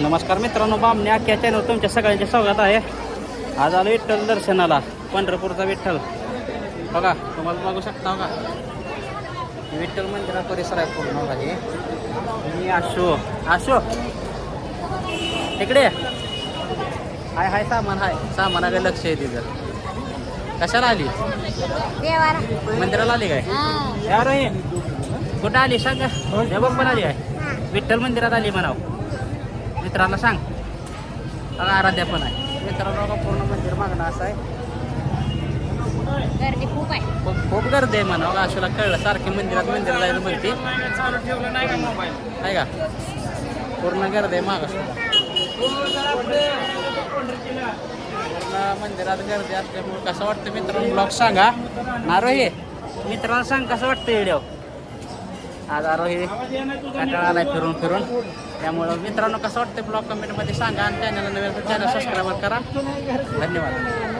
नमस्कार मित्रांनो बामणे अख्ख्या चॅनल तुमच्या सगळ्यांचे स्वागत आहे. आज आलो विठ्ठल दर्शनाला पंढरपूरचा विठ्ठल. बघा तुम्हाला बघू शकता बघा. हे विठ्ठल मंदिरा परिसर आहे पूर्ण बघा हे मी आशो आशो. इकडे. ये. हाय हाय सामान हाय. सामानाकडे लक्ष आहे तिथं. कशाला आली? मंदिराला आली काय. यार हे कुठं आली? सांग. देवबाग पण आली आहे. विठ्ठल मंदिरात आली म्हणाव. मित्रांना सांग. आराध्या पण आहे. मित्रांनो पूर्ण मंदिर मागणं असं आहे. गर्दी खूप आहे. खूप खूप गर्दी आहे म्हणा. बघा अशोला कळलं सारखी मंदिरात मंदिर जायचं म्हणते. आहे का? पूर्ण गर्दी आहे माग. पूर्ण मंदिरात गर्दी असल्यामुळे कसं वाटतं मित्रांनो? ब्लॉग सांगा. नारोही मित्रांना सांग कसं वाटतं व्हिडिओ आज आरोही कंटाळा आलाय फिरून फिरून. त्यामुळं मित्रांनो कसं वाटतं ब्लॉग कमेंटमध्ये सांगा आणि चॅनलला नवीन चॅनल सबस्क्राईब करा. धन्यवाद.